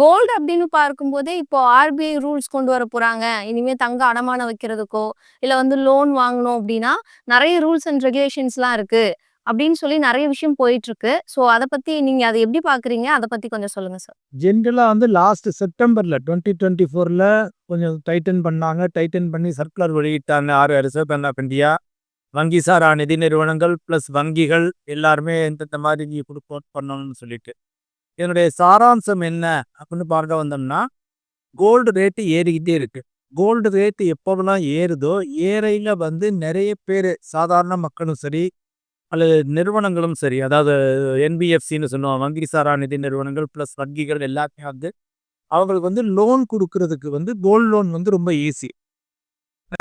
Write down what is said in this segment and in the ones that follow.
Gold அப்படின்னு பார்க்கும்போதே இப்போ ஆர்பிஐ ரூல்ஸ் கொண்டு வர போறாங்க. இனிமே தங்க அடமானம் வைக்கிறதுக்கோ, இல்ல வந்து லோன் வாங்கணும் அப்படின்னா, நிறைய ரூல்ஸ் அண்ட் ரெகுலேஷன்ஸ்லாம் இருக்கு. அப்படின்னு சொல்லி நிறைய விஷயம் போயிட்டுருக்கு. ஸோ அதை பத்தி நீங்க அதை எப்படி பார்க்குறீங்க? அதை பத்தி கொஞ்சம் சொல்லுங்க சார். ஜென்ரலா வந்து லாஸ்ட் செப்டம்பர்ல 2024ல கொஞ்சம் டைட்டன் பண்ணாங்க. டைட்டன் பண்ணி சர்க்குலர் வெளியிட்டாங்க. R Reserve Bank of India. வங்கி சாரா நிதி நிறுவனங்கள் பிளஸ் வங்கிகள் எல்லாருமே எந்தெந்த மாதிரி குடுப்போம் பண்ணணும்னு சொல்லிட்டு. இதனுடைய சாராம்சம் என்ன அப்படின்னு பார்க்க வந்தோம்னா, கோல்டு ரேட்டு ஏறிக்கிட்டே இருக்கு. கோல்டு ரேட்டு எப்போவெல்லாம் ஏறுதோ, ஏறையில் வந்து நிறைய பேர் சாதாரண மக்களும் சரி, அல்லது நிறுவனங்களும் சரி, அதாவது என்பிஎஃப்சின்னு சொன்னோம் வங்கி சாரா நிதி நிறுவனங்கள் ப்ளஸ் வங்கிகள் எல்லாத்தையும் வந்து, அவங்களுக்கு வந்து லோன் கொடுக்கறதுக்கு வந்து கோல்டு லோன் வந்து ரொம்ப ஈஸி.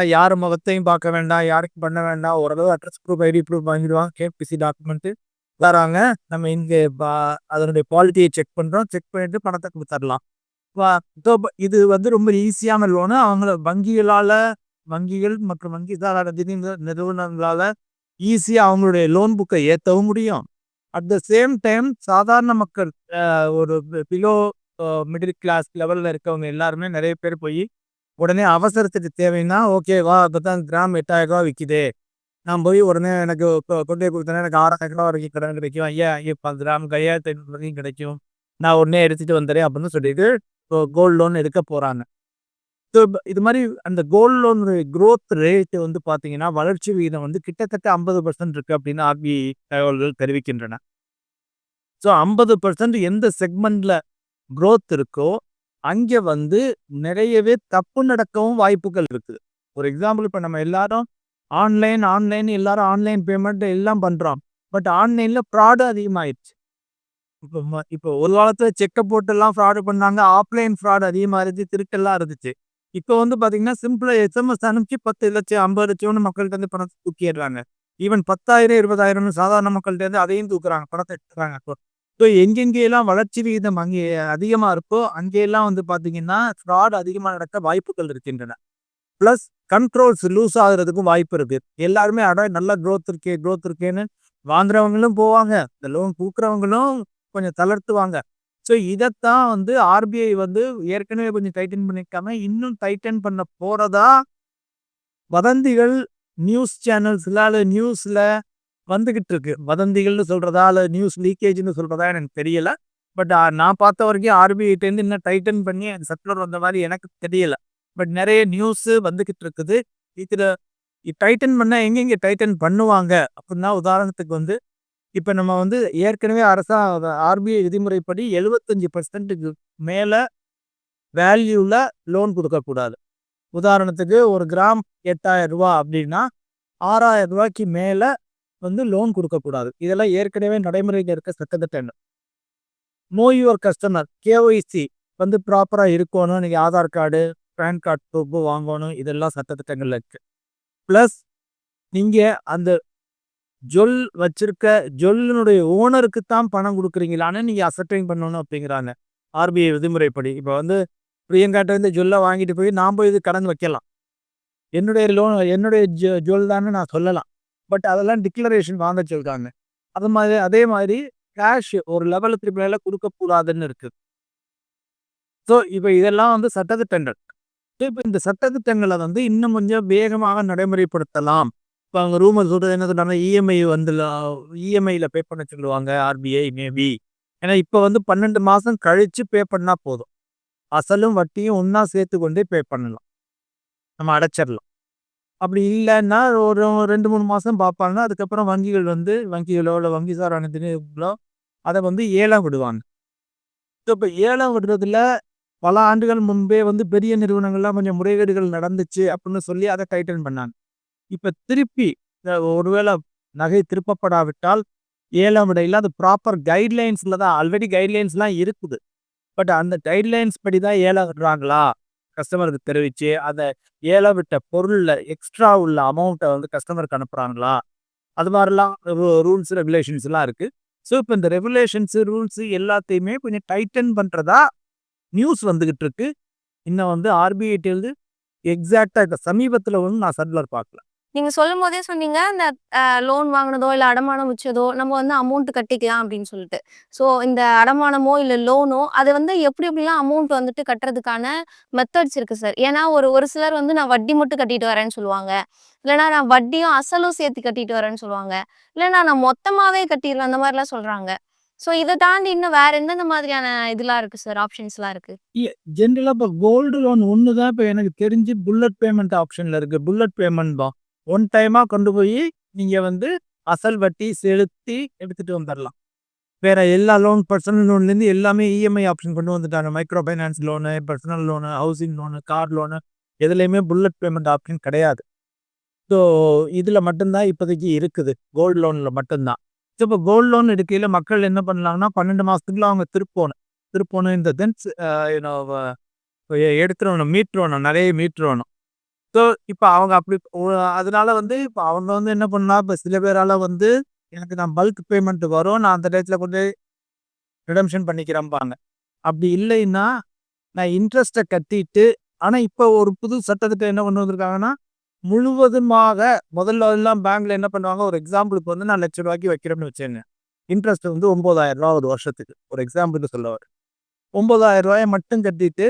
யார் முகத்தையும் பார்க்க வேண்டாம், யாருக்கும் பண்ண வேண்டாம். ஓரளவு அட்ரஸ் ப்ரூஃப், ஐடி ப்ரூஃப் வாங்கிடுவாங்க. கேபிசி டாக்குமெண்ட் வராங்க நம்ம இங்கே அதனுடைய குவாலிட்டியை செக் பண்ணுறோம் செக் பண்ணிட்டு பணத்தை கொடுத்துடலாம் இப்போ இது வந்து ரொம்ப ஈஸியான லோனு. அவங்கள வங்கிகளால் வங்கிகள் மற்றும் வங்கி சாரா நிதி நிறுவனங்களால் ஈஸியாக அவங்களுடைய லோன் புக்கை ஏற்றவும் முடியும். அட் த சேம் டைம் சாதாரண மக்கள் ஒரு பிலோ மிடில் கிளாஸ் லெவலில் இருக்கவங்க எல்லாருமே நிறைய பேர் போய் உடனே அவசரத்துக்கு தேவைன்னா, ஓகே வா இப்பதான் கிராம் எட்டாயிரம் ரூபா விற்கிது நான் போய் உடனே எனக்கு இப்போ கொண்டு போய் கொடுத்தேன்னா எனக்கு ஆறாயிரம் ரூபா வரைக்கும் கடன் கிடைக்கும். ஐயா ஐயா பத்து கிராம் கையாயிரத்தி ஐநூறு வரைக்கும் கிடைக்கும். நான் உடனே எடுத்துகிட்டு வந்துடுறேன் அப்படின்னு சொல்லிட்டு, இப்போ கோல்ட் லோன் எடுக்க போகிறாங்க ஸோ இது மாதிரி அந்த கோல்டு லோன் க்ரோத் ரேட் வந்து பார்த்தீங்கன்னா, வளர்ச்சி விகிதம் வந்து கிட்டத்தட்ட ஐம்பது பர்சன்ட் இருக்குது அப்படின்னு ஆர்பிஐ தகவல்கள் தெரிவிக்கின்றன. ஸோ 50% எந்த செக்மெண்ட்டில் குரோத் இருக்கோ, அங்கே வந்து நிறையவே தப்பு நடக்கவும் வாய்ப்புகள் இருக்குது ஒரு எக்ஸாம்பிள் இப்போ நம்ம எல்லாரும் ஆன்லைன், ஆன்லைன் எல்லாரும் ஆன்லைன் பேமெண்ட் எல்லாம் பண்றோம். பட் ஆன்லைன்ல ஃப்ராடும் அதிகமாயிருச்சு. இப்போ இப்போ ஒரு காலத்துல போட்டு எல்லாம் ஃப்ராடு பண்ணாங்க. ஆஃப்லைன் ஃப்ராடு அதிகமா இருந்துச்சு. திருட்டெல்லாம் இருந்துச்சு. இப்போ வந்து பார்த்தீங்கன்னா, சிம்பிளா எஸ்எம்எஸ் அனுப்பிச்சு பத்து லட்சம் ஐம்பது லட்சம்னு மக்கள்கிட்ட இருந்து பணத்தை தூக்கிடுறாங்க ஈவன் 10,000 20,000ன்னு சாதாரண மக்கள்கிட்ட இருந்து அதையும் தூக்குறாங்க. பணத்தை எடுத்துறாங்க. ஸோ எங்கெங்கெல்லாம் வளர்ச்சி விகிதம் அங்கே அதிகமா இருக்கோ, அங்கேயெல்லாம் வந்து பார்த்தீங்கன்னா, ஃப்ராடு அதிகமா நடக்க வாய்ப்புகள் இருக்கின்றன. ப்ளஸ் கண்ட்ரோல்ஸ் லூஸ் ஆகுறதுக்கும் வாய்ப்பு இருக்கு. எல்லாருமே அட நல்ல க்ரோத் இருக்கே, க்ரோத் இருக்கேன்னு வாங்குறவங்களும் போவாங்க. இந்த லோன் கூக்குறவங்களும் கொஞ்சம் தளர்த்துவாங்க. ஸோ இதைத்தான் வந்து ஆர்பிஐ வந்து ஏற்கனவே கொஞ்சம் டைட்டன் பண்ணியிருக்காங்க. இன்னும் டைட்டன் பண்ண போறதா வதந்திகள் நியூஸ் சேனல்ஸ்ல அல்லது நியூஸ்ல வந்துகிட்டு இருக்கு. வதந்திகள்னு சொல்றதா, அல்லது நியூஸ் லீக்கேஜ்னு சொல்றதா எனக்கு தெரியல. பட் நான் பார்த்த வரைக்கும் ஆர்பிஐட்டேருந்து இன்னும் டைட்டன் பண்ணி சர்க்குலர் வந்த மாதிரி எனக்கு தெரியல. பட் நிறைய நியூஸ் வந்துகிட்டு இருக்குது. இதில் டைட்டன் பண்ணால் எங்கெங்க டைட்டன் பண்ணுவாங்க அப்படின்னா, உதாரணத்துக்கு வந்து, இப்போ நம்ம வந்து ஏற்கனவே அரசா ஆர்பிஐ விதிமுறைப்படி எழுபத்தஞ்சி பர்சன்ட்டுக்கு மேலே வேல்யூவில் லோன் கொடுக்கக்கூடாது உதாரணத்துக்கு ஒரு கிராம் எட்டாயிரம் ரூபா அப்படின்னா, ஆறாயிரம் ரூபாய்க்கு மேலே வந்து லோன் கொடுக்கக்கூடாது இதெல்லாம் ஏற்கனவே நடைமுறையில் இருக்க சட்டதிட்டங்கள். நோ யுவர் கஸ்டமர் கேஒய்சி வந்து ப்ராப்பராக இருக்கணும். நீங்கள் ஆதார் கார்டு, பேன் கார்ட் தொப்பு வாங்கணும். இதெல்லாம் சட்டதிட்டங்கள்ல இருக்கு. பிளஸ் நீங்க அந்த ஜொல் வச்சிருக்க ஜொல்லினுடைய ஓனருக்கு தான் பணம் கொடுக்குறீங்களான்னு நீங்க அசர்டைன் பண்ணணும் அப்படிங்கிறாங்க. ஆர்பிஐ விதிமுறைப்படி. இப்ப வந்து பிரியங்காட்ட இருந்து ஜுவல்ல வாங்கிட்டு போய் நான் போய் இது கடன் வைக்கலாம். என்னுடைய லோன் என்னுடைய ஜொ ஜுவல் தான்னு நான் சொல்லலாம். பட் அதெல்லாம் டிக்ளரேஷன் வாங்க சொல்றாங்க. அது மாதிரி அதே மாதிரி கேஷ் ஒரு லெவலுக்கு மேல கொடுக்கக்கூடாதுன்னு இருக்கு. ஸோ இப்போ இதெல்லாம் வந்து சட்டத்திட்டங்கள் இப்போ இப்ப இந்த சட்டதிட்டங்கள வந்து இன்னும் கொஞ்சம் வேகமாக நடைமுறைப்படுத்தலாம். இப்போ அவங்க ரூமர் சொல்கிறது என்ன சொல்றாங்க, இஎம்ஐ வந்து இஎம்ஐயில் பே பண்ண சொல்லுவாங்க ஆர்பிஐ மேபி. ஏன்னா இப்போ வந்து பன்னெண்டு மாதம் கழித்து பே பண்ணால் போதும். அசலும் வட்டியும் ஒன்றா சேர்த்து கொண்டே பே பண்ணலாம். நம்ம அடைச்சிடலாம் அப்படி இல்லைன்னா ஒரு ரெண்டு மூணு மாதம் பார்ப்பாங்க. அதுக்கப்புறம் வங்கிகள் வந்து வங்கிகளோ, இல்லை வங்கி சார் நிதி அதை வந்து ஏலம் விடுவாங்க. ஸோ ஏலம் விடுறதுல பல ஆண்டுகள் முன்பே வந்து பெரிய நிறுவனங்கள்லாம் கொஞ்சம் முறைகேடுகள் நடந்துச்சு அப்படின்னு சொல்லி அதை டைட்டன் பண்ணாங்க. இப்போ திருப்பி ஒருவேளை நகை திருப்பப்படாவிட்டால், ஏலம் விடையில் அது ப்ராப்பர் கைட்லைன்ஸில் தான் ஆல்ரெடி கைட்லைன்ஸ்லாம் இருக்குது. பட் அந்த கைட்லைன்ஸ் படி தான் ஏலம் விடுறாங்களா? கஸ்டமருக்கு தெரிவித்து அதை ஏலம் விட்ட பொருளில் எக்ஸ்ட்ரா உள்ள அமௌண்ட்டை வந்து கஸ்டமருக்கு அனுப்புகிறாங்களா அது மாதிரிலாம் ரூல்ஸ், ரெகுலேஷன்ஸ்லாம் இருக்குது ஸோ இப்போ இந்த ரெகுலேஷன்ஸு ரூல்ஸு எல்லாத்தையுமே கொஞ்சம் டைட்டன் பண்ணுறதா நியூஸ் வந்துகிட்டு இருக்கு. இன்னும் வந்து ஆர்பிஐட்ட எக்ஸாக்டாக எக்ஸாக்ட்டா இப்ப வந்து நான் சர்க்குலர் பார்க்கல. நீங்க சொல்லும்போதே சொன்னீங்க, இந்த லோன் வாங்கினதோ இல்ல அடமானம் வச்சதோ, நம்ம வந்து அமௌண்ட் கட்டிக்கலாம் அப்படின்னு சொல்லிட்டு. ஸோ இந்த அடமானமோ, இல்ல லோனோ அது வந்து எப்படி எப்படிலாம் அமௌண்ட் வந்துட்டு கட்டுறதுக்கான மெத்தட்ஸ் இருக்கு சார். ஏன்னா ஒரு ஒரு சிலர் வந்து நான் வட்டி மட்டும் கட்டிட்டு வரேன்னு சொல்லுவாங்க. இல்லைனா நான் வட்டியும், அசலும் சேர்த்து கட்டிட்டு வரேன்னு சொல்லுவாங்க. இல்லைனா நான் மொத்தமாவே கட்டிடுவேன் அந்த மாதிரிலாம் சொல்றாங்க. ஸோ இத தாண்டி இன்னும் வேற எந்தெந்த மாதிரியான இதெல்லாம் இருக்கு சார்? ஆப்ஷன்ஸ்லாம் இருக்கு? இல்ல ஜென்ரலா இப்ப கோல்டு லோன் ஒன்று தான் இப்ப எனக்கு தெரிஞ்சு புல்லட் பேமெண்ட் ஆப்ஷன்ல இருக்கு. புல்லட் பேமெண்ட் தான். ஒன் டைமா கொண்டு போய் நீங்க வந்து அசல் வட்டி செலுத்தி எடுத்துட்டு வந்துடலாம் வேற எல்லா லோன் பர்சனல் லோன்லேருந்து எல்லாமே இஎம்ஐ ஆப்ஷன் கொண்டு வந்துட்டாங்க. Micro finance loan, personal loan, housing loan, car loan எதுலயுமே புல்லட் பேமெண்ட் ஆப்ஷன் கிடையாது. ஸோ இதுல மட்டும்தான் இப்போதைக்கு இருக்குது. கோல்டு லோன்ல மட்டும்தான் இப்போ கோல்டு லோன் எடுக்கையில் மக்கள் என்ன பண்ணலாங்கன்னா, பன்னெண்டு மாதத்துக்குள்ள அவங்க திருப்போணும். திருப்போணும் இந்த தென்ஸ் சென்ஸ் எடுத்துடணும் யூ நிறைய வ ஸோ இப்போ அவங்க அப்படி அதனால வந்து இப்போ அவங்க வந்து என்ன பண்ணலாம், இப்போ சில பேரால் வந்து எனக்கு நான் பல்க் பேமெண்ட் வரும். நான் அந்த டயத்துல கொண்டு ரிடம்ஷன் பண்ணிக்கிறேன்பாங்க. அப்படி இல்லைன்னா, நான் இன்ட்ரெஸ்ட்டை கட்டிட்டு ஆனால் இப்போ ஒரு புது சட்டத்திட்டம் என்ன கொண்டு வந்திருக்காங்கன்னா, முழுவதுமாக முதல்ல எல்லாம் பேங்க்ல என்ன பண்ணுவாங்க, ஒரு எக்ஸாம்பிளுக்கு வந்து நான் லட்ச ரூபாய்க்கு வைக்கிறேன்னு வச்சுக்கங்க. இன்ட்ரெஸ்ட் வந்து ஒன்பதாயிரம் 9,000 ஒரு வருஷத்துக்கு. ஒரு எக்ஸாம்பிளுக்கு சொல்லுவார் ஒன்பதாயிரம் ரூபாயை மட்டும் கட்டிட்டு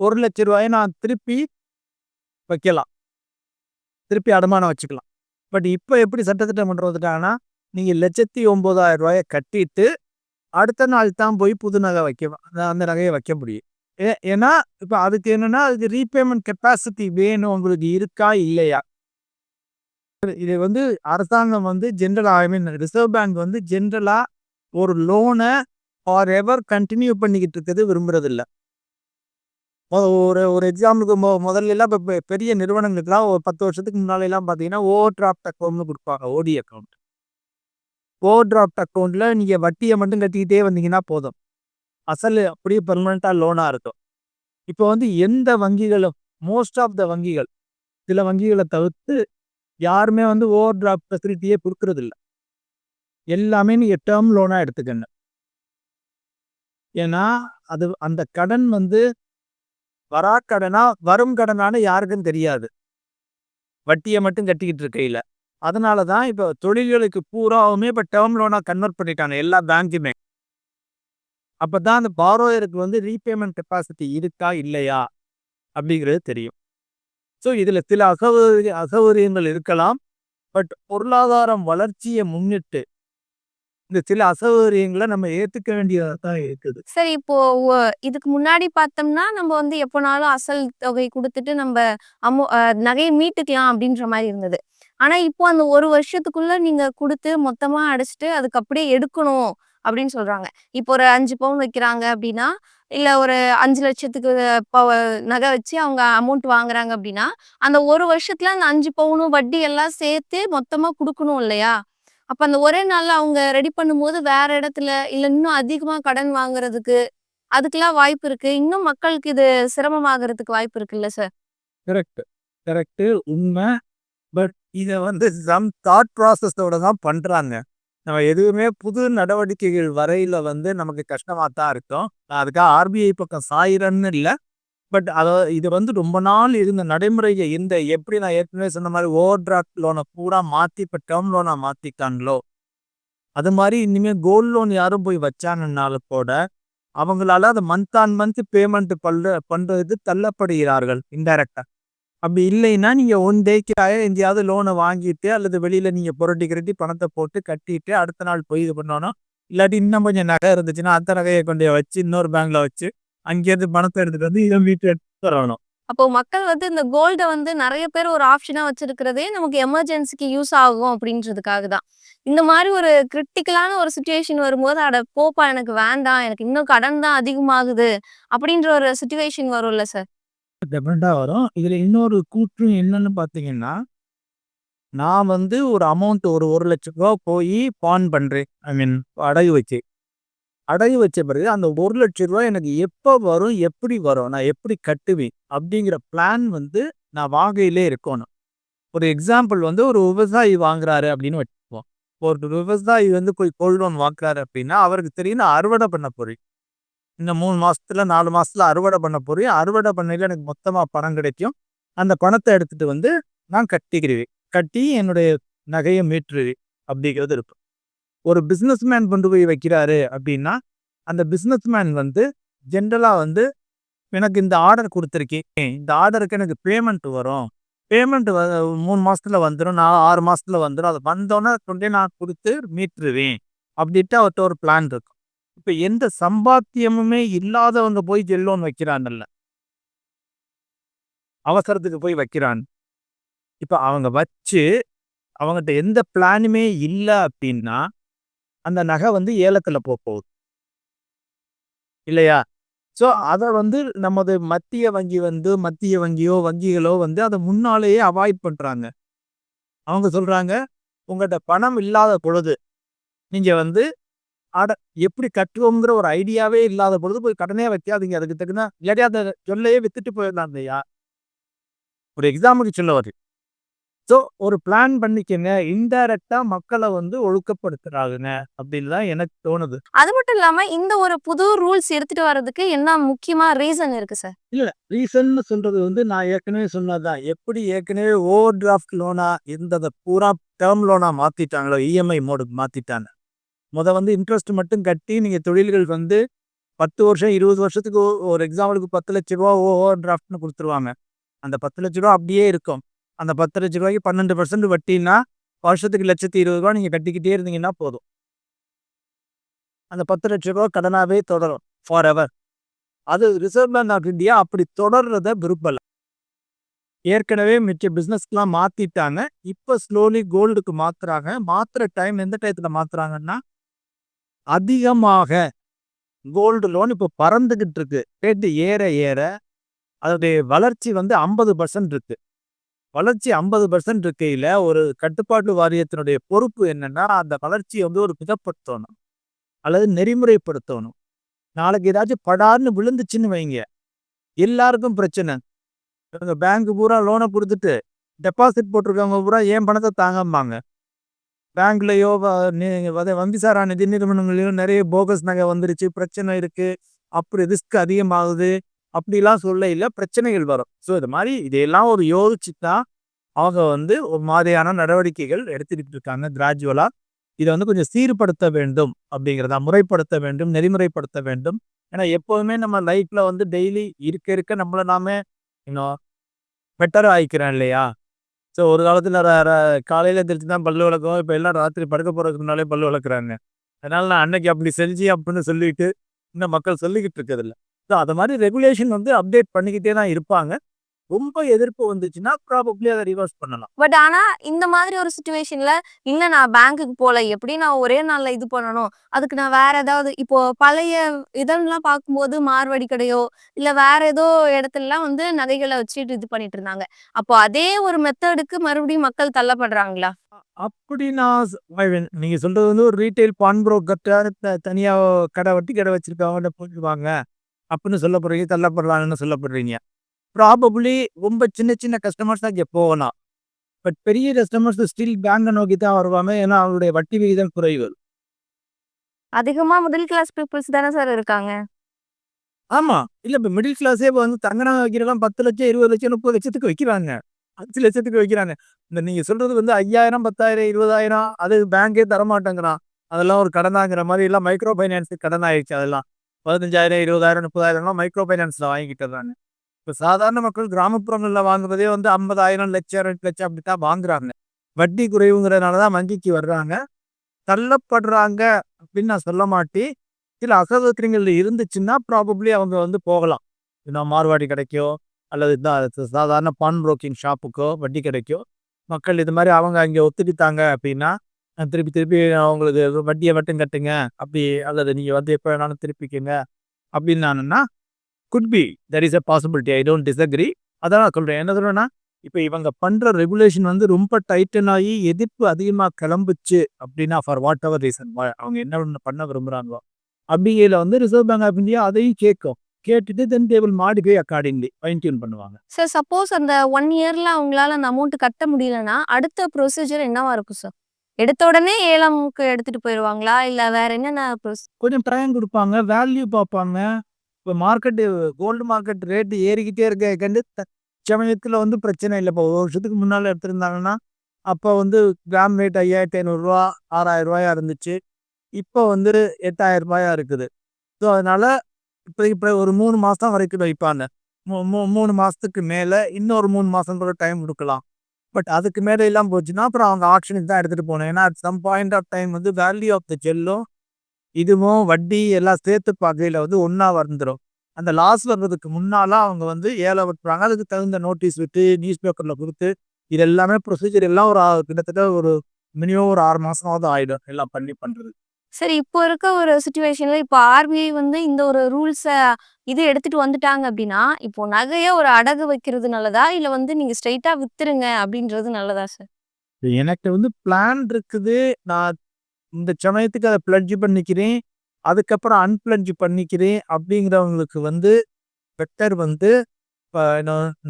ஒரு லட்ச ரூபாயை நான் திருப்பி வைக்கலாம். திருப்பி அடமானம் வச்சுக்கலாம். பட் இப்போ எப்படி சட்டத்திட்டம் கொண்டு வந்துட்டாங்கன்னா, நீங்க ரூ. 1,09,000 கட்டிட்டு, அடுத்த நாள் தான் போய் புது நகை வைக்க அந்த நகையை வைக்க முடியும். ஏ ஏன்னா, இப்போ அதுக்கு என்னன்னா, அதுக்கு ரீபேமெண்ட் கெப்பாசிட்டி வேணும் உங்களுக்கு இருக்கா? இல்லையா? இது வந்து அரசாங்கம் வந்து ஜென்ரலாக ஐ மீன் ரிசர்வ் பேங்க் வந்து ஜென்ரலாக ஒரு லோனை ஃபார் எவர் கண்டினியூ பண்ணிக்கிட்டு இருக்கிறது விரும்புறதில்ல. ஒரு ஒரு எக்ஸாம்பிளுக்கு மொ முதல்லலாம் இப்போ பெ பெரிய நிறுவனங்களுக்குலாம் ஒரு 10 வருஷத்துக்கு முன்னாலெல்லாம் பார்த்தீங்கன்னா, ஓவர் டிராஃப்ட் அக்கௌண்ட்னு கொடுப்பாங்க ஓடி அக்கவுண்ட். ஓவர் டிராஃப்ட் அக்கௌண்ட்டில் நீங்கள் வட்டியை மட்டும் கட்டிக்கிட்டே வந்தீங்கன்னா போதும். அசல் அப்படியே பெர்மனண்ட்டாக லோனா இருக்கும். இப்போ வந்து எந்த வங்கிகளும் மோஸ்ட் ஆஃப் த வங்கிகள், சில வங்கிகளை தவிர்த்து யாருமே வந்து ஓவர் டிராஃப்ட் ஃபெசிலிட்டியே குடுக்குறதில்ல. எல்லாமே நீங்கள் டேர்ம் லோனா எடுத்துக்கணும் ஏன்னா, அது அந்த கடன் வந்து வராக்கடனா, வரும் கடனானு யாருக்கும் தெரியாது. வட்டியை மட்டும் கட்டிக்கிட்டு இருக்கையில. அதனால தான் இப்போ தொழில்களுக்கு பூராவுமே இப்போ டேர்ம் லோனா கன்வெர்ட் பண்ணிட்டாங்க எல்லா பேங்க்குமே. அப்போ தான் அந்த பாரோயருக்கு வந்து ரீபேமெண்ட் கெப்பாசிட்டி இருக்கா? இல்லையா? அப்படிங்கிறது தெரியும். ஸோ இதில் சில அசௌகரிய அசௌகரியங்கள் இருக்கலாம். பட் பொருளாதாரம் வளர்ச்சியை முன்னிட்டு இந்த சில அசௌகரியங்களை நம்ம ஏத்துக்க வேண்டியதாக தான் இருக்குது. சரி இப்போ இதுக்கு முன்னாடி பார்த்தோம்னா, நம்ம வந்து எப்போனாலும் அசல் தொகை கொடுத்துட்டு நம்ம அமௌ நகையை மீட்டுக்கலாம் அப்படின்ற மாதிரி இருந்தது. ஆனா இப்போ அந்த ஒரு வருஷத்துக்குள்ள நீங்க கொடுத்து மொத்தமா அடைச்சிட்டு அதுக்கு அப்படியே எடுக்கணும் அப்படின்னு சொல்றாங்க. இப்போ ஒரு அஞ்சு பவுன் வைக்கிறாங்க அப்படின்னா, இல்ல ஒரு அஞ்சு லட்சத்துக்கு நகை வச்சு அவங்க அமௌண்ட் வாங்குறாங்க அப்படின்னா, அந்த ஒரு வருஷத்துல அந்த அஞ்சு பவுனும் வட்டி எல்லாம் சேர்த்து மொத்தமா கொடுக்கணும் இல்லையா? அப்ப அந்த ஒரே நாள்ல அவங்க ரெடி பண்ணும்போது வேற இடத்துல, இல்ல இன்னும் அதிகமா கடன் வாங்குறதுக்கு, அதுக்கெல்லாம் வாய்ப்பு இருக்கு. இன்னும் மக்களுக்கு இது சிரமமாகறதுக்கு வாய்ப்பு இருக்குல்ல சார்? கரெக்ட். கரெக்ட்டு. உண்மை பட் இதை வந்து சம் தாட் ப்ராசஸோட தான் பண்றாங்க. நம்ம எதுவுமே புது நடவடிக்கைகள் வரையில வந்து நமக்கு கஷ்டமாக தான் இருக்கும். நான் அதுக்காக ஆர்பிஐ பக்கம் சாயிறேன்னு இல்லை. பட் அதை இது வந்து ரொம்ப நாள் இருந்த நடைமுறையை இந்த எப்படி நான் ஏற்கனவே சொன்ன மாதிரி ஓவர் டிராஃப்ட் லோனை பூரா மாற்றி இப்போ டேர்ம் லோனா மாற்றிட்டாங்களோ அது மாதிரி இனிமேல் கோல்ட் லோன் யாரும் போய் வச்சாங்கன்னாலும் கூட, அவங்களால அதை மந்த் ஆன் மந்த் பேமெண்ட் பண்ற பண்ணுறதுக்கு தள்ளப்படுகிறார்கள் இன்டைரக்டாக அப்படி இல்லைன்னா, நீங்கள் ஒன் டேக்காக எங்கேயாவது லோனை வாங்கிட்டு அல்லது வெளியில் நீங்கள் புரட்டி கிரட்டி பணத்தை போட்டு கட்டிட்டு அடுத்த நாள் போய் இது பண்ணணும். இல்லாட்டி இன்னும் கொஞ்சம் நகை இருந்துச்சுன்னா, அந்த நகையை கொண்டு வச்சு இன்னொரு பேங்க்ல வச்சு, அங்கேருந்து பணத்தை எடுத்துட்டு வந்து இதை வீட்டு எடுத்து வரணும். அப்போ மக்கள் வந்து இந்த கோல்டை வந்து நிறைய பேர் ஒரு ஆப்ஷனா வச்சிருக்கிறதே நமக்கு எமர்ஜென்சிக்கு யூஸ் ஆகும் அப்படின்றதுக்காக தான். இந்த மாதிரி ஒரு கிரிட்டிக்கலான ஒரு சுச்சுவேஷன் வரும்போது, "அட போப்பா எனக்கு வேண்டாம். எனக்கு இன்னும் கடன் தான் அதிகமாகுது." அப்படின்ற ஒரு சுச்சுவேஷன் வரும்ல சார்? டெஃபினட்டா வரும். இதில் இன்னொரு கூற்று என்னன்னு பார்த்தீங்கன்னா, நான் வந்து ஒரு அமௌண்ட் ஒரு ஒரு லட்ச ரூபா போய் பான் பண்ணுறேன் ஐ மீன் அடகு வச்சு. அடகு வச்ச பிறகு அந்த ஒரு லட்ச ரூபா எனக்கு எப்போ வரும்? எப்படி வரும்? நான் எப்படி கட்டுவேன்? அப்படிங்கிற பிளான் வந்து நான் வாகையிலே இருக்கணும். ஒரு எக்ஸாம்பிள் வந்து ஒரு விவசாயி வாங்குறாரு அப்படின்னு வச்சுப்போம் ஒரு விவசாயி வந்து போய் கோல்ட் லோன் வாங்குறாரு அப்படின்னா, அவருக்கு தெரியும் நான் அறுவடை பண்ண போறேன். இந்த மூணு மாதத்துல நாலு மாதத்துல அறுவடை பண்ண போறேன். அறுவடை பண்ணையில் எனக்கு மொத்தமாக பணம் கிடைக்கும். அந்த பணத்தை எடுத்துகிட்டு வந்து நான் கட்டிக்கிறேன் கட்டி என்னுடைய நகையை மீட்டுருவேன். அப்படிங்கிறது இருக்கும். ஒரு பிஸ்னஸ்மேன் கொண்டு போய் வைக்கிறாரு அப்படின்னா அந்த பிஸ்னஸ்மேன் வந்து ஜென்ரலாக வந்து எனக்கு இந்த ஆர்டர் கொடுத்துருக்கேன். இந்த ஆர்டருக்கு எனக்கு பேமெண்ட் வரும். பேமெண்ட் மூணு மாதத்தில் வந்துடும் நான் ஆறு மாதத்தில் வந்துடும் அது வந்தோன்னே கொண்டே நான் கொடுத்து மீட்டுருவேன். அப்படின்ட்டு அவர்கிட்ட ஒரு பிளான் இருக்கும். இப்போ எந்த சம்பாத்தியமுமே இல்லாதவங்க போய் ஜெல் வைக்கிறான்ல அவசரத்துக்கு போய் வைக்கிறான். இப்போ அவங்க வச்சு அவங்ககிட்ட எந்த பிளானுமே இல்லை அப்படின்னா அந்த நகை வந்து ஏலத்துல போக போகுது. இல்லையா? ஸோ அதை வந்து நமது மத்திய வங்கி வந்து மத்திய வங்கியோ வங்கிகளோ வந்து அதை முன்னாலேயே அவாய்ட் பண்றாங்க. அவங்க சொல்றாங்க உங்கள்கிட்ட பணம் இல்லாத பொழுது நீங்க வந்து அட எப்படி கட்டுவோங்கிற ஒரு ஐடியாவே இல்லாத பொழுது போய் கடனே வைக்காதீங்க. அதுக்கு தகுந்த இல்லாட்டி அந்த சொல்லையே வித்துட்டு போயிடலாம் இல்லையா? ஒரு எக்ஸாம்பிளுக்கு சொல்ல வருது ஸோ ஒரு பிளான் பண்ணிக்கங்க. இன்டைரக்டா மக்களை வந்து ஒழுக்கப்படுத்துறாங்க. அப்படின்னு தான் எனக்கு தோணுது. அது மட்டும் இல்லாம இந்த ஒரு புது ரூல்ஸ் எடுத்துட்டு வர்றதுக்கு என்ன முக்கியமா ரீசன் இருக்கு சார் இல்ல ரீசன்னு சொல்றது வந்து நான் ஏற்கனவே சொன்னதுதான். எப்படி ஏற்கனவே ஓவர் டிராஃப்ட் லோனா இருந்ததை பூரா டேர்ம் லோனா மாத்திட்டாங்களோ இஎம்ஐ மோடுக்கு மாத்திட்டாங்க. முத வந்து இன்ட்ரெஸ்ட் மட்டும் கட்டி நீங்கள் தொழில்கள் வந்து பத்து வருஷம் இருபது வருஷத்துக்கு ஒரு எக்ஸாம்பிளுக்கு பத்து லட்ச ரூபா ஓவர் டிராஃப்ட்னு கொடுத்துருவாங்க. அந்த பத்து லட்ச ரூபா அப்படியே இருக்கும். அந்த பத்து லட்ச ரூபாய்க்கு பன்னெண்டு பர்சன்ட் வட்டின்னா வருஷத்துக்கு லட்சத்தி இருபது ரூபா நீங்கள் கட்டிக்கிட்டே இருந்தீங்கன்னா போதும். அந்த பத்து லட்ச ரூபா கடனாகவே தொடரும். ஃபார் எவர் அது ரிசர்வ் பேங்க் ஆஃப் இந்தியா அப்படி தொடர்றத விரும்பல. ஏற்கனவே மிச்ச பிஸ்னஸ்க்கெலாம் மாற்றிட்டாங்க இப்போ ஸ்லோலி கோல்டுக்கு மாற்றுறாங்க மாற்றுற டைம் எந்த டயத்தில் மாற்றுறாங்கன்னா அதிகமாக கோல்டு லோன் இப்போ பறந்துக்கிட்டு இருக்கு. ரேட்டு ஏற ஏற அதோடைய வளர்ச்சி வந்து ஐம்பது பர்சன்ட் இருக்கு. வளர்ச்சி ஐம்பது பர்சன்ட் இருக்கையில் ஒரு கட்டுப்பாட்டு வாரியத்தினுடைய பொறுப்பு என்னன்னா அந்த வளர்ச்சியை வந்து ஒரு மிதப்படுத்தணும். அல்லது நெறிமுறைப்படுத்தணும். நாளைக்கு ஏதாச்சும் படார்னு விழுந்துச்சுன்னு வைங்க. எல்லாருக்கும் பிரச்சனை. இவங்க பேங்க் பூரா லோனை கொடுத்துட்டு டெபாசிட் போட்டிருக்கவங்க பூரா ஏன் பணத்தை தாங்கம்பாங்க? பேங்க்லயோ வங்கிசாரா நிதி நிறுவனங்களிலும் நிறைய போகஸ் நகை வந்துருச்சு பிரச்சனை இருக்குது அப்படி ரிஸ்க் அதிகமாகுது அப்படிலாம் சொல்ல இல்லை பிரச்சனைகள் வரும். ஸோ இது மாதிரி இதையெல்லாம் ஒரு யோசிச்சு தான் அவங்க வந்து ஒரு மாதிரியான நடவடிக்கைகள் எடுத்துக்கிட்டு இருக்காங்க கிராஜுவலாக இதை வந்து கொஞ்சம் சீர்படுத்த வேண்டும் அப்படிங்கிறதா முறைப்படுத்த வேண்டும் நெறிமுறைப்படுத்த வேண்டும். ஏன்னா எப்போதுமே நம்ம லைஃப்பில் வந்து டெய்லி இருக்க இருக்க நம்மளை நாம இன்னும் பெட்டர் ஆயிக்கிறோம் இல்லையா? ஸோ ஒரு காலத்தில் காலையில் ர- தான் பல்லு விளக்கும் இப்போ எல்லாம் ராத்திரி படுக்க போகிறதுக்கு முன்னாலே பல்லு விளக்குறாங்க அதனால நான் அன்னைக்கு அப்படி செஞ்சு அப்படின்னு சொல்லிட்டு இன்னும் மக்கள் சொல்லிக்கிட்டு இருக்கிறதில்ல ஸோ அதை மாதிரி ரெகுலேஷன் வந்து அப்டேட் பண்ணிக்கிட்டே தான் இருப்பாங்க. ரொம்ப எதிர்ப்பு வந்துச்சுன்னா ப்ராபப்ளி அதை ரிவர்ஸ் பண்ணலாம். பட் ஆனா இந்த மாதிரி ஒரு சுச்சுவேஷன்ல இல்ல நான் பேங்க்குக்கு போல எப்படி நான் ஒரே நாள்ல இது பண்ணணும்? அதுக்கு நான் வேற ஏதாவது இப்போ பழைய இதெல்லாம் பார்க்கும்போது மார்வாடி கடையோ இல்ல வேற ஏதோ இடத்துலலாம் வந்து நகைகளை வச்சுட்டு இது பண்ணிட்டு இருந்தாங்க. அப்போ அதே ஒரு மெத்தடுக்கு மறுபடியும் மக்கள் தள்ளப்படுறாங்களா? அப்படி நான் நீங்க சொல்றது வந்து ஒரு ரீட்டைல் பான் புரோக்கர்ட்ட தனியா கடை வட்டி கடை வச்சிருக்கவங்க போயிடுவாங்க. அப்படின்னு சொல்ல போறீங்க தள்ளப்படுறாங்கன்னு சொல்லப்படுறீங்க. ப்ராபப்ளி ரொம்ப சின்ன சின்ன கஸ்டமர்ஸ் தான் இங்கே போகலாம். பட் பெரிய கஸ்டமர்ஸ் ஸ்டில் பேங்கை நோக்கி தான் வருவாங்க. ஏன்னா அவருடைய வட்டி விகிதம் குறைவு. அதிகமா மிடில் கிளாஸ் பீப்புள்ஸ் தானே சார் இருக்காங்க? ஆமா. இல்ல இப்ப மிடில் கிளாஸே இப்ப வந்து தங்க நகை வைக்கிறலாம் பத்து லட்சம் இருபது லட்சம் முப்பது லட்சத்துக்கு வைக்கிறாங்க. அஞ்சு லட்சத்துக்கு வைக்கிறாங்க. இந்த நீங்க சொல்றது வந்து ஐயாயிரம் பத்தாயிரம் இருபதாயிரம் அது பேங்கே தரமாட்டேங்கிறான். அதெல்லாம் ஒரு கடனாங்கிற மாதிரி எல்லாம் மைக்ரோ ஃபைனான்ஸுக்கு கடன் ஆயிடுச்சு அதெல்லாம். பதினஞ்சாயிரம் இருபதாயிரம் முப்பதாயிரம்லாம் மைக்ரோ ஃபைனான்ஸ்ல வாங்கிக்கிட்டுறாங்க இப்போ சாதாரண மக்கள் கிராமப்புறங்களில் வாங்குறதே வந்து ஐம்பதாயிரம் லட்சம் ரெண்டு லட்சம் அப்படித்தான் வாங்குறாங்க. வட்டி குறைவுங்கிறதுனால தான் வங்கிக்கு வர்றாங்க. தள்ளப்படுறாங்க அப்படின்னு நான் சொல்ல மாட்டேன் சில அசௌகரியங்கள் இருந்துச்சுன்னா ப்ராபப்ளி அவங்க வந்து போகலாம். இன்னும் மார்வாடி கிடைக்கோ அல்லது இந்த சாதாரண பான் புரோக்கிங் ஷாப்புக்கோ வட்டி கிடைக்கோ மக்கள் இது மாதிரி அவங்க அங்கே ஒத்துக்கிட்டாங்க அப்படின்னா திருப்பி திருப்பி அவங்களுக்கு வட்டியை மட்டும் கட்டுங்க அப்படி அல்லது நீங்கள் வந்து எப்போ வேணாலும் திருப்பிக்கங்க அப்படின்னு நானுன்னா good B there is a possibility I don't disagree அதான் நான் சொல்கிறேன் என்ன சொல்கிறேன்னா இப்போ இவங்க பண்ணுற ரெகுலேஷன் வந்து ரொம்ப டைட்டன் ஆகி எதிர்ப்பு அதிகமாக கிளம்புச்சு அப்படின்னா ஃபார் வாட் எவர் ரீசன் அவங்க என்ன ஒண்ணு பண்ண விரும்புகிறாங்களோ அப்படிங்கையில் வந்து ரிசர்வ் பேங்க் ஆஃப் இந்தியா அதையும் கேட்கும் கேட்டுட்டு then table modify accordingly fine tune பண்ணுவாங்க. சார் சப்போஸ் அந்த ஒன் இயர்ல அவங்களால அந்த அமௌண்ட் கட்ட முடியலன்னா அடுத்த ப்ரொசீஜர் என்னவா இருக்கும் சார் எடுத்த உடனே ஏலம்க்கு எடுத்துட்டு போயிருவாங்களா இல்ல வேற என்னென்ன? கொஞ்சம் டைம் கொடுப்பாங்க வேல்யூ பார்ப்பாங்க. இப்போ மார்க்கெட்டு கோல்டு மார்க்கெட் ரேட்டு ஏறிக்கிட்டே இருக்க கண்டு சமயத்தில் வந்து பிரச்சனை இல்லை. இப்போ ஒரு வருஷத்துக்கு முன்னால் எடுத்திருந்தாங்கன்னா அப்போ வந்து கிராம் ரேட் ஐயாயிரத்தி ஐநூறுரூவா ஆறாயிரம் ரூபாயா இருந்துச்சு. இப்போ வந்து எட்டாயிரம் ரூபாயா இருக்குது. ஸோ அதனால் இப்போ இப்போ ஒரு மூணு மாதம் வரைக்கும் வைப்பாங்க. மூ மூணு மாதத்துக்கு மேலே இன்னொரு மூணு மாதம் கூட டைம் கொடுக்கலாம். பட் அதுக்கு மேலே எல்லாம் போச்சுன்னா அப்புறம் அவங்க ஆக்ஷனுக்கு தான் எடுத்துகிட்டு போகணும். ஏன்னா at some point of time வந்து வேல்யூ ஆஃப் த ஜெல்லும் இதுவும் வட்டி எல்லாம் சேர்த்து பார்க்கையில் வந்து ஒன்றா வந்துடும் அந்த லாஸ் வர்றதுக்கு முன்னால அவங்க வந்து ஏழை விட்டுறாங்க. அதுக்கு தகுந்த நோட்டீஸ் விட்டு நியூஸ் பேப்பரில் கொடுத்து இது எல்லாமே ப்ரொசீஜர் எல்லாம் ஒரு கிட்டத்தட்ட ஒரு மினிமம் ஒரு ஆறு மாசமாவது ஆயிடும். எல்லாம் பண்ணி பண்றது. சரி இப்போ இருக்க ஒரு சுச்சுவேஷன்ல இப்போ ஆர்பிஐ வந்து இந்த ஒரு ரூல்ஸை இது எடுத்துட்டு வந்துட்டாங்க அப்படின்னா இப்போ நகையை ஒரு அடகு வைக்கிறது நல்லதா? இல்ல வந்து நீங்க ஸ்ட்ரைட்டா வித்துருங்க அப்படின்றது நல்லதா சார் எனக்கு வந்து பிளான் இருக்குது. நான் இந்த சமயத்துக்கு அதை பிளட்ஜ் பண்ணிக்கிறேன். அதுக்கப்புறம் அன்பிளட்ஜ் பண்ணிக்கிறேன் அப்படிங்கிறவங்களுக்கு வந்து பெட்டர் வந்து இப்போ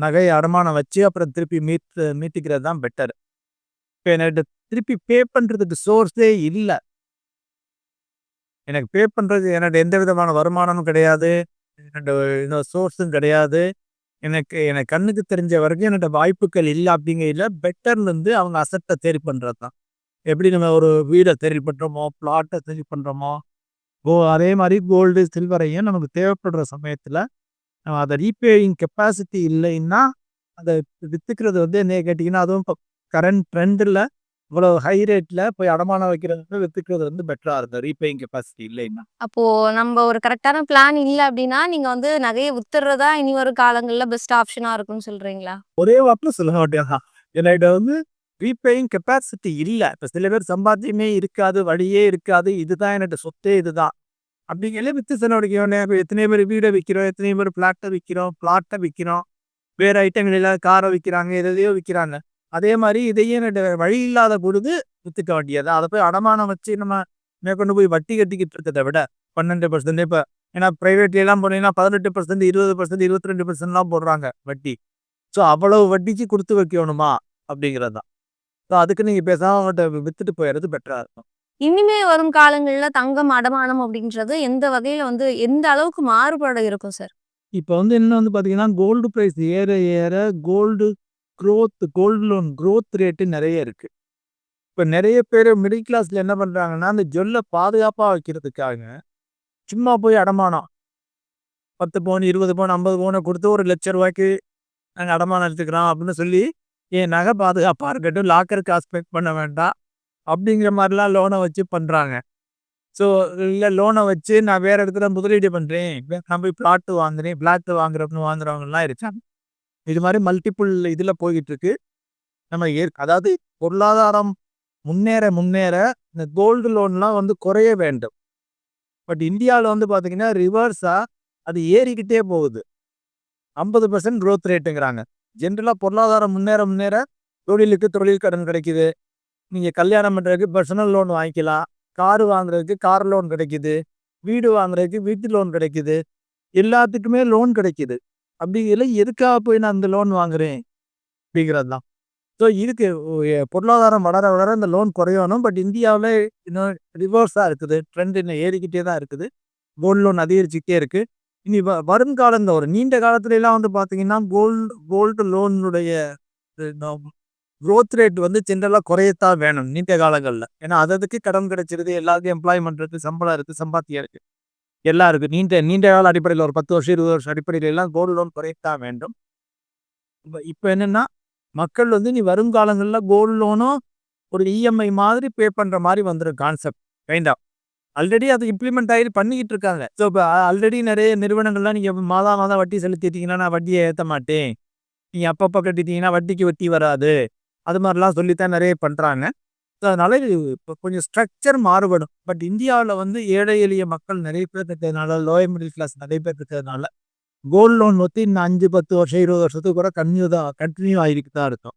நகை அடமானம் வச்சு அப்புறம் திருப்பி மீட்டு மீட்டுக்கிறது தான் பெட்டர் இப்போ என்கிட்ட திருப்பி பே பண்ணுறதுக்கு சோர்ஸே இல்லை. எனக்கு பே பண்ணுறது என்னோட எந்த விதமான வருமானமும் கிடையாது. என்னோட இன்னொரு சோர்ஸும் கிடையாது. எனக்கு எனக்கு கண்ணுக்கு தெரிஞ்ச வரைக்கும் என்னோட வாய்ப்புகள் இல்லை அப்படிங்கிறதுல பெட்டர்லேருந்து அவங்க அசட்டை தேடி பண்ணுறது தான் எப்படி நம்ம ஒரு வீடை தேடி பண்ணுறோமோ பிளாட்டை தேடி பண்ணுறோமோ கோ அதே மாதிரி கோல்டு சில்வரையும் நமக்கு தேவைப்படுற சமயத்தில் நம்ம அதை ரீபேயிங் கெப்பாசிட்டி இல்லைன்னா அதை வித்துக்கிறது வந்து என்ன கேட்டிங்கன்னா அதுவும் இப்போ கரண்ட் ட்ரெண்டில் இவ்வளோ ஹை ரேட்டில் போய் அடமானம் வைக்கிறது வந்து வித்துக்கிறது வந்து பெட்டராக இருக்கும் ரீபேயிங் கெப்பாசிட்டி இல்லைன்னா. அப்போ நம்ம ஒரு கரெக்டான பிளான் இல்ல அப்படின்னா நீங்க வந்து நகையை வித்துறதா இனி வரும் காலங்கள்ல பெஸ்ட் ஆப்ஷனா இருக்கும்னு சொல்றீங்களா? ஒரே வாக்கில் சொல்ல மாட்டேன். என்கிட்ட வந்து ரீபேயிங் கெப்பாசிட்டி இல்லை. இப்போ சில பேர் சம்பாத்தியமே இருக்காது வழியே இருக்காது. இதுதான் என்னோட சொத்தே இதுதான். அப்படிங்கிறத வித்து செலவழிக்கணும் இப்போ எத்தனை பேர் வீடை விற்கிறோம் எத்தனை பேர் பிளாட்டை விற்கிறோம் பிளாட்டை விற்கிறோம் வேறு ஐட்டங்கள் இல்லாத காரை விற்கிறாங்க எதையோ விற்கிறாங்க அதே மாதிரி இதையே என்னோட வழி இல்லாத பொழுது வித்துக்க வேண்டியது. அதை போய் அடமானம் வச்சு நம்ம மேற்கொண்டு போய் வட்டி கட்டிக்கிட்டு இருக்கிறத விட பன்னெண்டு பர்சன்ட் இப்போ ஏன்னா ப்ரைவேட்லாம் போனீங்கன்னா பதினெட்டு பர்சன்ட் இருபது பர்சன்ட் இருபத்தி ரெண்டு பர்சன்ட்லாம் போடுறாங்க வட்டி. ஸோ அவ்வளவு வட்டிக்கு கொடுத்து வைக்கணுமா? அப்படிங்கிறது தான் ஸோ அதுக்கு நீங்கள் பேசாமல் அவங்கள்ட்ட வித்துட்டு போயிடுறது பெட்டராக இருக்கும். இனிமே வரும் காலங்கள்ல தங்கம் அடமானம் அப்படின்றது எந்த வகையில வந்து எந்த அளவுக்கு மாறுபாடு இருக்கும் சார் இப்போ வந்து என்ன வந்து பார்த்தீங்கன்னா கோல்டு ப்ரைஸ் ஏற ஏற gold growth gold loan growth rate நிறைய இருக்கு. இப்போ நிறைய பேர் மிடில் கிளாஸ்ல என்ன பண்ணுறாங்கன்னா அந்த ஜொல்லை பாதுகாப்பாக வைக்கிறதுக்காக சும்மா போய் அடமானம். பத்து பவுன் இருபது பவுன் ஐம்பது பவுனை கொடுத்து ஒரு லட்ச ரூபாய்க்கு நாங்கள் அடமானம் எடுத்துக்கிறோம் அப்படின்னு சொல்லி என் நகை பாதுகாப்பாக இருக்கட்டும் லாக்கர் காசு பே பண்ண வேண்டாம் அப்படிங்கிற மாதிரிலாம் லோனை வச்சு பண்ணுறாங்க ஸோ இல்லை லோனை வச்சு நான் வேறு இடத்துல முதலீடு பண்ணுறேன் நான் போய் பிளாட்டு வாங்குறேன் பிளாட்டு வாங்குறப்பன்னு வாங்குறவங்கலாம் இருக்காங்க. இது மாதிரி மல்டிப்புள் இதில் போய்கிட்டுருக்கு நம்ம ஏ அதாவது பொருளாதாரம் முன்னேற முன்னேற இந்த கோல்டு லோன்லாம் வந்து குறைய வேண்டும். பட் இந்தியாவில் வந்து பார்த்திங்கன்னா ரிவர்ஸாக அது ஏறிக்கிட்டே போகுது. ஐம்பது பர்சன்ட் க்ரோத் ரேட்டுங்கிறாங்க ஜென்ரலாக பொருளாதாரம் முன்னேற முன்னேற தொழிலுக்கு தொழில் கடன் கிடைக்குது. நீங்கள் கல்யாணம் பண்ணுறதுக்கு பர்சனல் லோன் வாங்கிக்கலாம். காரு வாங்குறதுக்கு கார் லோன் கிடைக்குது. வீடு வாங்குறதுக்கு வீட்டு லோன் கிடைக்குது. எல்லாத்துக்குமே லோன் கிடைக்குது. அப்படிங்கிறதுல எதுக்காக போய் நான் அந்த லோன் வாங்குறேன்? அப்படிங்கிறது தான் ஸோ இதுக்கு பொருளாதாரம் வளர வளர இந்த லோன் குறையணும். பட் இந்தியாவில் இன்னும் ரிவர்ஸாக இருக்குது. ட்ரெண்ட் இன்னும் ஏறிக்கிட்டே தான் இருக்குது. கோல்டு லோன் அதிகரிச்சுக்கிட்டே இருக்குது இனி வ வருங்காலம் ஒரு நீண்ட காலத்துல எல்லாம் வந்து பார்த்தீங்கன்னா கோல்டு கோல்டு லோனுடைய க்ரோத் ரேட் வந்து ஜென்ரலாக குறையத்தான் வேணும் நீண்ட காலங்களில். ஏன்னா அததுக்கு கடன் கிடைச்சிருது எல்லாருக்கும் எம்ப்ளாய்மெண்ட் இருக்குது சம்பளம் இருக்குது சம்பாத்தியம் இருக்குது எல்லாம் இருக்குது நீண்ட நீண்ட கால அடிப்படையில் ஒரு பத்து வருஷம் இருபது வருஷம் அடிப்படையில் எல்லாம் கோல்டு லோன் குறையத்தான் வேண்டும். இப்போ இப்போ என்னென்னா மக்கள் வந்து நீ வருங்காலங்களில் கோல்டு லோனும் ஒரு இஎம்ஐ மாதிரி பே பண்ணுற மாதிரி வந்துடும் கான்செப்ட் கைண்டா ஆல்ரெடி அது இம்ப்ளிமெண்ட் ஆகி பண்ணிக்கிட்டு இருக்காங்க. ஸோ இப்போ ஆல்ரெடி நிறைய நிறுவனங்கள்லாம் நீங்கள் மாதம் மாதம் வட்டி செலுத்திட்டீங்கன்னா நான் வட்டியை ஏற்ற மாட்டேன். நீங்கள் அப்பப்போ கட்டிட்டீங்கன்னா வட்டிக்கு வட்டி வராது. அது மாதிரிலாம் சொல்லித்தான் நிறைய பண்ணுறாங்க ஸோ அதனால இது இப்போ கொஞ்சம் ஸ்ட்ரக்சர் மாறுபடும். பட் இந்தியாவில் வந்து ஏழை எளிய மக்கள் நிறைய பேர் இருக்கிறதுனால லோயர் மிடில் கிளாஸ் நிறைய பேர் இருக்கிறதுனால கோல்டு லோன் வந்து இன்னும் அஞ்சு பத்து வருஷம் இருபது வருஷத்துக்கு கூட கன்யூ தான் கண்டினியூ ஆகிட்டு தான் இருக்கும்.